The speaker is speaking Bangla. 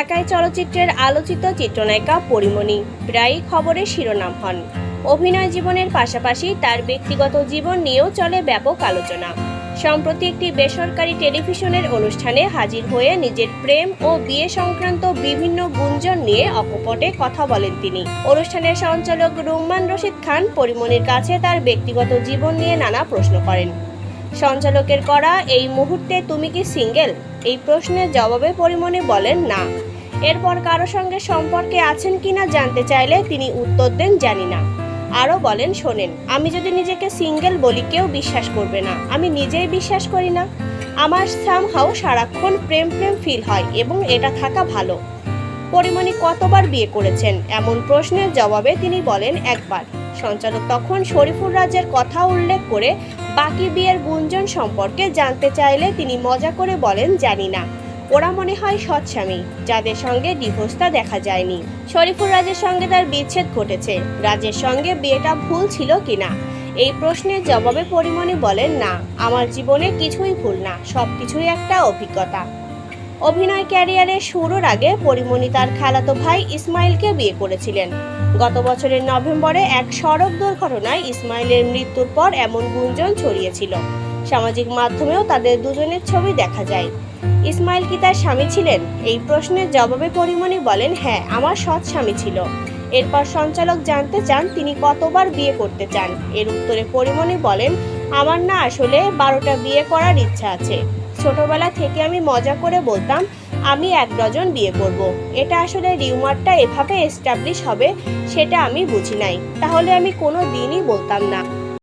ঢাকায় চলচ্চিত্রের আলোচিত চিত্রনায়িকা পরিমণি। প্রায়ই খবরের শিরোনাম হন। অভিনয় জীবনের পাশাপাশি তার ব্যক্তিগত জীবন নিয়েও চলে ব্যাপক আলোচনা। সম্প্রতি একটি বেসরকারি টেলিভিশনের অনুষ্ঠানে হাজির হয়ে নিজের প্রেম ও বিয়ে সংক্রান্ত বিভিন্ন গুঞ্জন নিয়ে অকপটে কথা বলেন তিনি। অনুষ্ঠানের সঞ্চালক রুম্মান রশিদ খান পরিমণির কাছে তার ব্যক্তিগত জীবন নিয়ে নানা প্রশ্ন করেন। সঞ্চালকের করা, এই মুহূর্তে তুমি কি সিঙ্গেল? এই প্রশ্নের জবাবে পরিমণি বলেন, না। এরপর কারও সঙ্গে সম্পর্কে আছেন কিনা জানতে চাইলে তিনি উত্তর দেন, জানি না। আরও বলেন, শোনেন, আমি যদি নিজেকে সিঙ্গেল বলি, কেউ বিশ্বাস করবে না। আমি নিজেই বিশ্বাস করি না। আমার সামহাও সারাক্ষণ প্রেম প্রেম ফিল হয় এবং এটা থাকা ভালো। পরিমণি কতবার বিয়ে করেছেন? এমন প্রশ্নের জবাবে তিনি বলেন, একবার। সঞ্চালক তখন শরীফুর রাজের কথা উল্লেখ করে বাকি বিয়ের গুঞ্জন সম্পর্কে জানতে চাইলে তিনি মজা করে বলেন, জানি না। ওরা মনে হয় সৎস্বামী যাদের সঙ্গে ডিভোর্সটা দেখা যায়নি। শরীফুর রাজের সঙ্গে তার বিচ্ছেদ ঘটেছে। রাজের সঙ্গে বিয়েটা ভুল ছিল কিনা? এই প্রশ্নের জবাবে পরিমণি বলেন, না, আমার জীবনে কিছুই ভুল না সব কিছুই একটা অভিজ্ঞতা। অভিনয় ক্যারিয়ারের শুরুর আগে পরিমণি তার খালাতো ভাই ইসমাইলকে বিয়ে করেছিলেন। গত বছরের নভেম্বরে এক সড়ক দুর্ঘটনায় ইসমাইলের মৃত্যুর পর এমন গুঞ্জন ছড়িয়েছিল। সামাজিক মাধ্যমেও তাদের দুজনের ছবি দেখা যায়। ইসমাইল কি তার স্বামী ছিলেন? এই প্রশ্নের জবাবে পরিমণি বলেন হ্যাঁ আমার সৎ স্বামী ছিল। এরপর সঞ্চালক জানতে চান তিনি কতবার বিয়ে করতে চান। এর উত্তরে পরিমণি বলেন, আমার না আসলে বারোটা বিয়ে করার ইচ্ছা আছে। ছোটবেলা থেকে আমি মজা করে বলতাম, আমি এক ডজন বিয়ে করব। এটা আসলে রিউমারটা এভাবে এস্টাবলিশ হবে, সেটা আমি বুঝি নাই। তাহলে আমি কোনো দিনই বলতাম না।